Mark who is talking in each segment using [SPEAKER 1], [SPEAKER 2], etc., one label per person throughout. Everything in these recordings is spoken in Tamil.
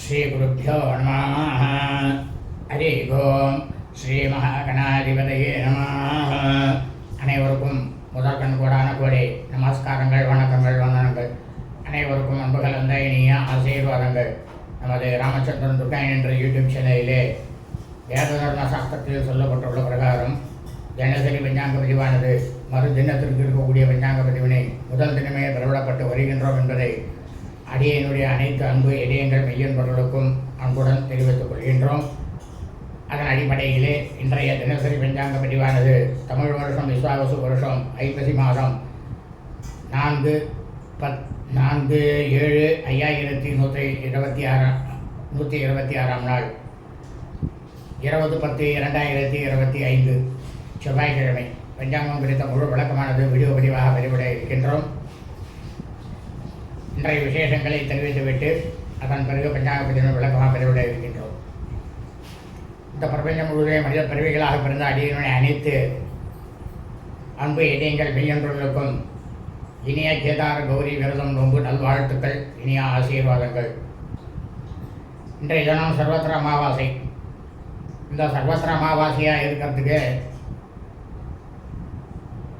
[SPEAKER 1] ஸ்ரீகுருப்போ நமாக ஹரி ஓம் ஸ்ரீ மகாகணாதிபதியே நமாக அனைவருக்கும் முதற்கண் கூடான கோடி நமஸ்காரங்கள் வணக்கங்கள் வந்தனங்கள். அனைவருக்கும் அன்பு கலந்த இனிய ஆசீர்வாதங்கள். நமது ராமச்சந்திரன் துர்காயன் என்ற யூடியூப் சேனலிலே வேததர்ம சாஸ்திரத்தில் சொல்லப்பட்டுள்ள பிரகாரம் தினசரி பஞ்சாங்க பதிவானது மறு தினத்திற்கு இருக்கக்கூடிய பஞ்சாங்க பதிவினை முதல் தினமே பிரபலப்பட்டு வருகின்றோம் என்பதை அடியனுடைய அனைத்து அன்பு இதயங்கள் மெய்யன்பர்களுக்கும் அன்புடன் தெரிவித்துக் கொள்கின்றோம். அதன் அடிப்படையிலே இன்றைய தினசரி பஞ்சாங்க பதிவானது தமிழ் வருஷம் விஸ்வாவசு வருஷம் ஐப்பசி மாதம் நான்கு பத் நான்கு ஏழு ஐயாயிரத்தி நூற்றி இருபத்தி ஆறாம் நூற்றி இருபத்தி ஆறாம் நாள். இருபது பத்து இரண்டாயிரத்தி இருபத்தி ஐந்து செவ்வாய்க்கிழமை. பஞ்சாங்கம் குறித்த முழு விளக்கமானது வீடியோ பதிவாக பதிவிட இருக்கின்றோம். இன்றைய விசேஷங்களை தெரிவித்துவிட்டு அதன் பிறகு பஞ்சாங்க விளக்கமாக பதிவிட இருக்கின்றோம். இந்த பிரபஞ்சம் முழுவதும் மனித பிறவிகளாக பிறந்த அடியினை அனைத்து அன்பு இதயங்கள் மெய்யன்பர்களுக்கும் இனிய கேதார கௌரி விரதம் நோன்பு நல்வாழ்த்துக்கள் இனிய ஆசீர்வாதங்கள். இன்றைய தினம் சர்வத்திர அமாவாசை. இந்த சர்வத்திர அமாவாசையாக இருக்கிறதுக்கு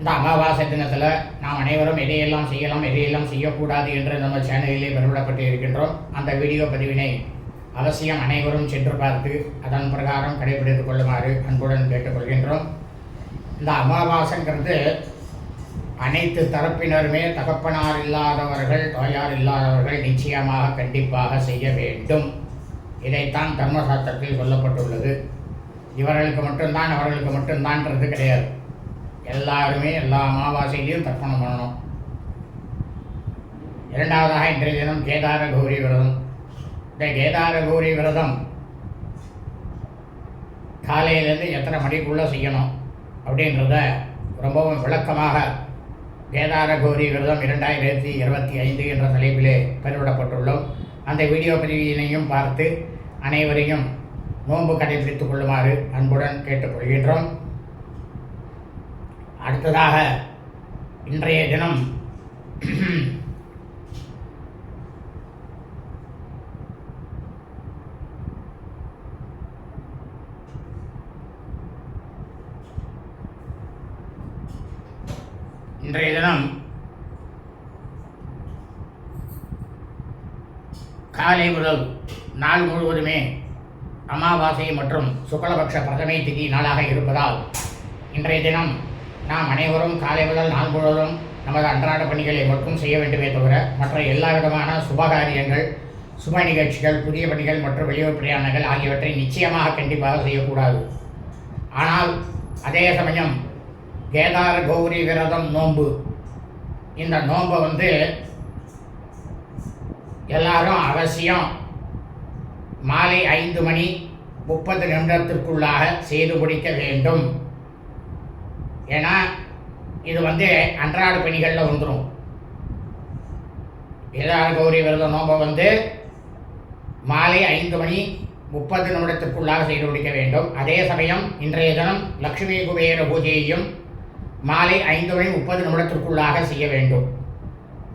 [SPEAKER 1] இந்த அமாவாசை தினத்தில் நாம் அனைவரும் எதையெல்லாம் செய்யலாம் எதையெல்லாம் செய்யக்கூடாது என்று நம்ம சேனலிலே பெருவிடப்பட்டு இருக்கின்றோம். அந்த வீடியோ பதிவினை அவசியம் அனைவரும் சென்று பார்த்து அதன் பிரகாரம் கடைபிடித்துக் கொள்ளுமாறு அன்புடன் கேட்டுக்கொள்கின்றோம். இந்த அமாவாசைங்கிறது அனைத்து தரப்பினருமே தகப்பனார் இல்லாதவர்கள் தாயார் இல்லாதவர்கள் நிச்சயமாக கண்டிப்பாக செய்ய வேண்டும். இதைத்தான் தர்மசாஸ்திரத்தில் சொல்லப்பட்டுள்ளது. இவர்களுக்கு மட்டும்தான் அவர்களுக்கு மட்டும்தான்றது கிடையாது. எல்லாருமே எல்லா அமாவாசையிலையும் தர்ப்பணம் பண்ணணும். இரண்டாவதாக இன்றைய தினம் கேதார கௌரி விரதம். இந்த கேதார கௌரி விரதம் காலையிலேருந்து எத்தனை மணிக்குள்ளே செய்யணும் அப்படின்றத ரொம்பவும் விளக்கமாக கேதார கௌரி விரதம் இரண்டாயிரத்தி இருபத்தி ஐந்து என்ற தலைப்பிலே பதிவிடப்பட்டுள்ளோம். அந்த வீடியோ பதிவினையும் பார்த்து அனைவரையும் நோன்பு கடைபிடித்துக் கொள்ளுமாறு அன்புடன் கேட்டுக்கொள்கின்றோம். அடுத்ததாக இன்றைய தினம் இன்றைய தினம் காலை முதல் நாள் முழுவதுமே அமாவாசை மற்றும் சுக்லபக்ஷ பிரதமை திதி நாளாக இருப்பதால் இன்றைய தினம் நாம் அனைவரும் காலை முதல் நாள் முழுவதும் நமது அன்றாட பணிகளை மட்டும் செய்ய வேண்டுமே தவிர மற்ற எல்லா விதமான சுபகாரியங்கள் சுப நிகழ்ச்சிகள் புதிய பணிகள் மற்றும் வெளியூர் பிரயாணங்கள் ஆகியவற்றை நிச்சயமாக கண்டிப்பாக செய்யக்கூடாது. ஆனால் அதே சமயம் கேதார கௌரி விரதம் நோன்பு. இந்த நோன்பை வந்து எல்லாரும் அவசியம் மாலை ஐந்து மணி முப்பது நிமிடத்திற்குள்ளாக செய்து முடிக்க வேண்டும். ஏன்னா இது வந்து அன்றாட பணிகளில் வந்துடும் வேதார கௌரி விரத நோம்பை வந்து மாலை ஐந்து மணி முப்பது நிமிடத்திற்குள்ளாக செய்து முடிக்க வேண்டும். அதே சமயம் இன்றைய தினம் லக்ஷ்மி குபேர பூஜையையும் மாலை ஐந்து மணி முப்பது நிமிடத்திற்குள்ளாக செய்ய வேண்டும்.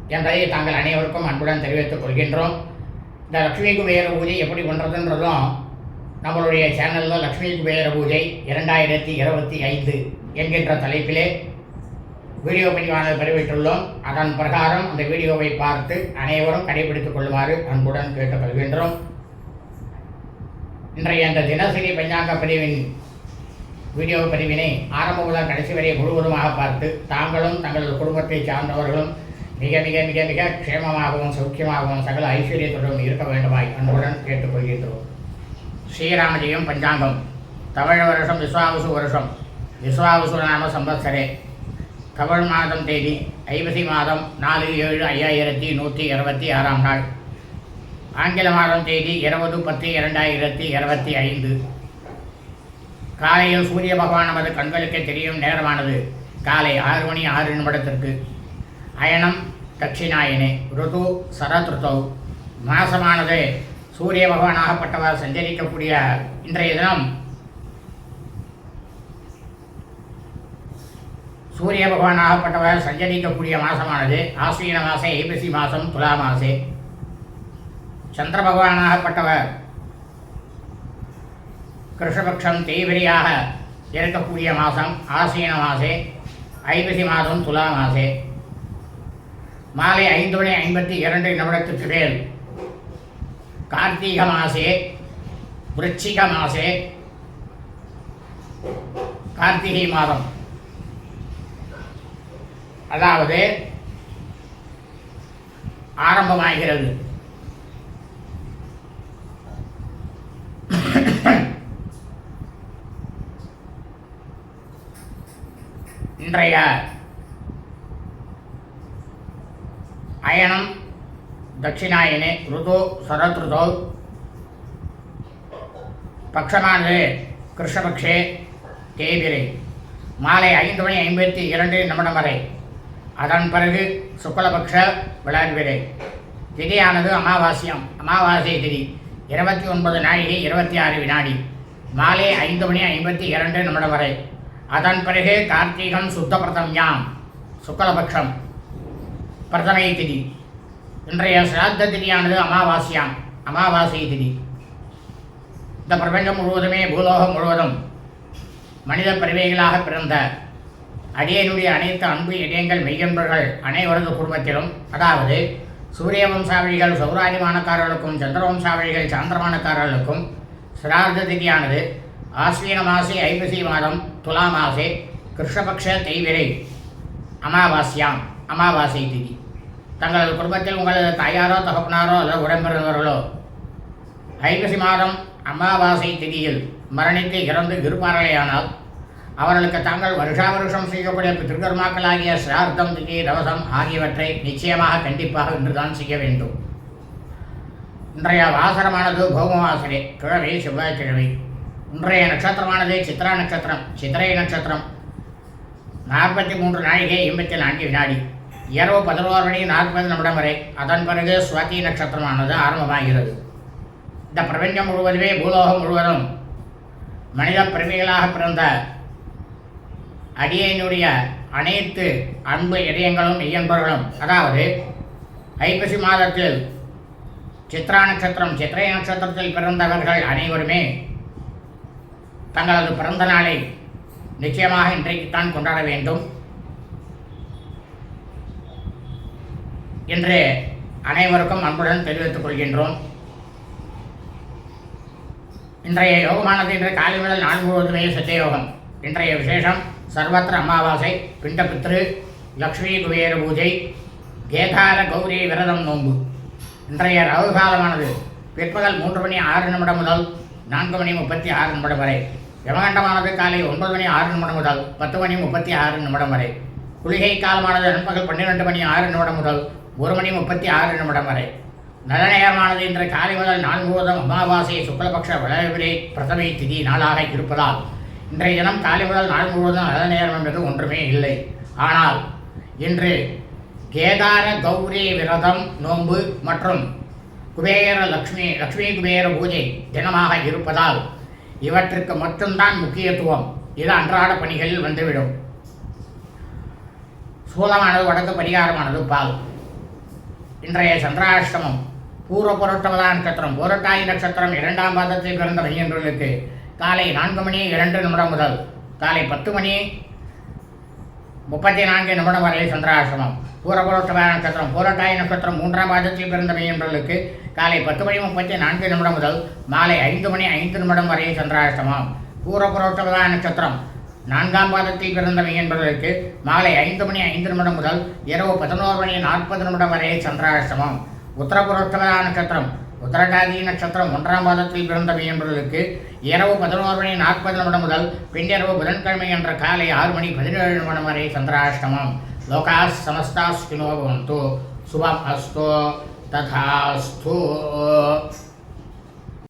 [SPEAKER 1] என்பதை தாங்கள் அனைவருக்கும் அன்புடன் தெரிவித்துக் கொள்கின்றோம். இந்த லக்ஷ்மி குபேர பூஜை எப்படி பண்ணுறதுன்றதும் நம்மளுடைய சேனலில் லக்ஷ்மி குபேர பூஜை இரண்டாயிரத்தி இருபத்தி ஐந்து என்கின்ற தலைப்பிலே வீடியோ பதிவானது பதிவிட்டுள்ளோம். அதன் பிரகாரம் அந்த வீடியோவை பார்த்து அனைவரும் கடைபிடித்துக் கொள்ளுமாறு அன்புடன் கேட்டுக்கொள்கின்றோம். இன்றைய அந்த தினசரி பஞ்சாங்க பதிவின் வீடியோ பதிவினை ஆரம்ப முதல் கடைசி வரை முழுவதுமாக பார்த்து தாங்களும் தங்களது குடும்பத்தை சார்ந்தவர்களும் மிக மிக மிக மிக க்ஷேமமாகவும் சௌக்கியமாகவும் சகல ஐஸ்வர்யத்துடன் இருக்க வேண்டுமாய் அன்புடன் கேட்டுக்கொள்கின்றோம். ஸ்ரீராமஜெயம் பஞ்சாங்கம். தமிழ் வருஷம் விஸ்வாவசு வருஷம். விஸ்வாவசு நாம சம்பத்சரே தமிழ் மாதம் தேதி ஐப்பசி மாதம் நாலு ஏழு ஐயாயிரத்தி நூற்றி இருபத்தி ஆறாம் நாள். ஆங்கில மாதம் தேதி இருபது பத்து இரண்டாயிரத்தி இருபத்தி ஐந்து. காலையில் சூரிய பகவான் நமது கண்களுக்கு தெரியும் நேரமானது காலை ஆறு மணி ஆறு நிமிடத்திற்கு. அயனம் தட்சிணாயனே ருது சரதுருத்தௌ மாசமானது சூரிய பகவானாகப்பட்டவர் சஞ்சரிக்கக்கூடிய இன்றைய தினம். சூரிய பகவான் ஆகப்பட்டவர் சஞ்சரிக்கக்கூடிய மாசமானது ஆஸ்வீன மாசே ஐப்பசி மாதம் துலா மாசே சந்திர பகவானாகப்பட்டவர் கிருஷ்ணபக்ஷம் தேய்வரியாக இருக்கக்கூடிய மாதம் ஆசீன மாசே ஐப்பசி மாதம் துலா மாசே மாலை ஐந்து மணி ஐம்பத்தி இரண்டு நிமிடத்துக்கு மேல். கார்த்திக மாசே விருச்சிக மாசே கார்த்திகை மாதம். அதாவது ஆரம்பமாகிறது. இன்றைய அயனம் தட்சிணாயனே ருதோ சரத்ருதோ. பக்ஷமானது கிருஷ்ணபக்ஷே தேவிரை. மாலை ஐந்து மணி ஐம்பத்தி இரண்டு நிமிடம் வரை. அதன் பிறகு சுக்லபக்ஷ விளர்விரை திதியானது அமாவாசியம். அமாவாசை திதி. இருபத்தி ஒன்பது நாழிகை இருபத்தி ஆறு வினாடி. மாலை ஐந்து மணி ஐம்பத்தி இரண்டு நிமிடம் வரை. அதன் பிறகு கார்த்திகம் சுத்த பிரதம்யாம். சுக்லபக்ஷம். பிரதமை திதி. இன்றைய சிராத்த திதியானது அமாவாசியாம். அமாவாசை திதி. இந்த பிரபஞ்சம் முழுவதுமே பூலோகம் முழுவதும் மனித பிறவைகளாக பிறந்த அடியனுடைய அனைத்து அன்பு இடையங்கள் மெய்யன்பர்கள் அனைவரது குடும்பத்திலும் அதாவது சூரிய வம்சாவளிகள் சௌராஜமானக்காரர்களுக்கும் சந்திர வம்சாவளிகள் சாந்திரமானக்காரர்களுக்கும் சிரார்த்த திதியானது ஆஸ்வீன மாசே ஐப்பசி மாதம் துலா மாசே கிருஷ்ணபக்ஷ தெய்விரை அமாவாஸ்யாம் அமாவாசை திதி. தங்களது குடும்பத்தில் உங்களது தாயாரோ தகப்பனாரோ அல்லது உடன்பிறந்தவர்களோ ஐப்பசி மாதம் அமாவாசை திதியில் மரணித்து இறந்து இருப்பார்களேயானால் அவர்களுக்கு தாங்கள் வருஷா வருஷம் செய்யக்கூடிய திருக்கர்மாக்களாகிய சிரார்த்தம் திதி தவசம் ஆகியவற்றை நிச்சயமாக கண்டிப்பாக இன்றுதான் செய்ய வேண்டும். இன்றைய வாசரமானது பௌமவாசரே கிழமை செவ்வாய்க்கிழமை. இன்றைய நட்சத்திரமானது சித்ரா நட்சத்திரம் சித்திரை நட்சத்திரம். நாற்பத்தி மூன்று நாழிகை எண்பத்தி நான்கு வினாடி. இரவு பதினோரு மணி நாற்பது நிமிடம் வரை. அதன் பிறகு சுவாதி நட்சத்திரமானது ஆரம்பமாகிறது. இந்த பிரபஞ்சம் முழுவதுமே பூலோகம் முழுவதும் மனித பிரமிகளாக பிறந்த அடியனுடைய அனைத்து அன்பு இதயங்களும் இயன்பர்களும் அதாவது ஐப்பசி மாதத்தில் சித்ரா நட்சத்திரம் சித்திரை நட்சத்திரத்தில் பிறந்தவர்கள் அனைவருமே தங்களது பிறந்த நாளை நிச்சயமாக இன்றைக்குத்தான் கொண்டாட வேண்டும். என்று அனைவருக்கும் அன்புடன் தெரிவித்துக் கொள்கின்றோம். இன்றைய யோகமானது இன்று காலை முதல் நான்கு முழுவதுமே சத்தியயோகம். இன்றைய விசேஷம் சர்வத்திர அமாவாசை பிண்டபித்ரு லக்ஷ்மி குபேர பூஜை கேதார கௌரி விரதம் நோன்பு. இன்றைய ரவு காலமானது பிற்பகல் மூன்று மணி ஆறு நிமிடம் முதல் நான்கு மணி முப்பத்தி ஆறு நிமிடம் வரை. யமகண்டமானது காலை ஒன்பது மணி ஆறு நிமிடம் முதல் பத்து மணி முப்பத்தி ஆறு நிமிடம் வரை. குளிகை காலமானது நண்பகல் பன்னிரெண்டு மணி ஆறு நிமிடம் முதல் ஒரு மணி முப்பத்தி ஆறு நிமிடம் வரை. நல்ல நேரமானது இன்று காலை முதல் நான்கு முழுவதும் அமாவாசை சுக்லபக்ஷ வளவிரை பிரதமை திதி நாளாக இருப்பதால் இன்றைய தினம் காலை முதல் நாள் முழுவதும் நல்ல நேரம் என்பது ஒன்றுமே இல்லை. ஆனால் இன்று கேதார கௌரி விரதம் நோன்பு மற்றும் குபேர லக்ஷ்மி லக்ஷ்மி குபேர பூஜை தினமாக இருப்பதால் இவற்றுக்கு மட்டும்தான் முக்கியத்துவம். இது அன்றாட பணிகளில் வந்துவிடும். சூலமானது வடக்கு பரிகாரமானது பால். இன்றைய சந்திராஷ்டமம் பூர்வ புரட்டவதா நட்சத்திரம் புரட்டாயி நட்சத்திரம் இரண்டாம் பாதத்தில் பிறந்த மையன்களுக்கு காலை நான்கு மணி இரண்டு நிமிடம் முதல் காலை பத்து மணி முப்பத்தி நான்கு நிமிடம் வரை சந்திராசிரமம். பூரபுரோட்டவா நட்சத்திரம் பூரட்டாய நட்சத்திரம் மூன்றாம் பாதத்தில் பிறந்த மையன்களுக்கு காலை பத்து மணி முப்பத்தி நான்கு நிமிடம் முதல் மாலை ஐந்து மணி ஐந்து நிமிடம் வரை சந்திராசிரமம். பூரபுரோட்டவா நட்சத்திரம் நான்காம் பாதத்தில் பிறந்தவை என்பதற்கு மாலை ஐந்து மணி ஐந்து நிமிடம் முதல் இரவு பதினோரு மணி நாற்பது நிமிடம் வரை சந்திராசிரமம். உத்தரபுரோஷ்டமதா நட்சத்திரம் உத்தரகாதி நட்சத்திரம் ஒன்றாம் மாதத்தில் பிறந்த என்பதற்கு இரவு பதினோரு மணி நாற்பது நிமிடம் முதல் பின்னிரவு புதன்கிழமை என்ற காலை ஆறு மணி பதினேழு நிமிடம் வரை சந்திராஷ்டமம். லோகாஸ் சமஸ்தாஸ்கினோ பவந்து. சுபம் அஸ்தோ. ததாஸ்து.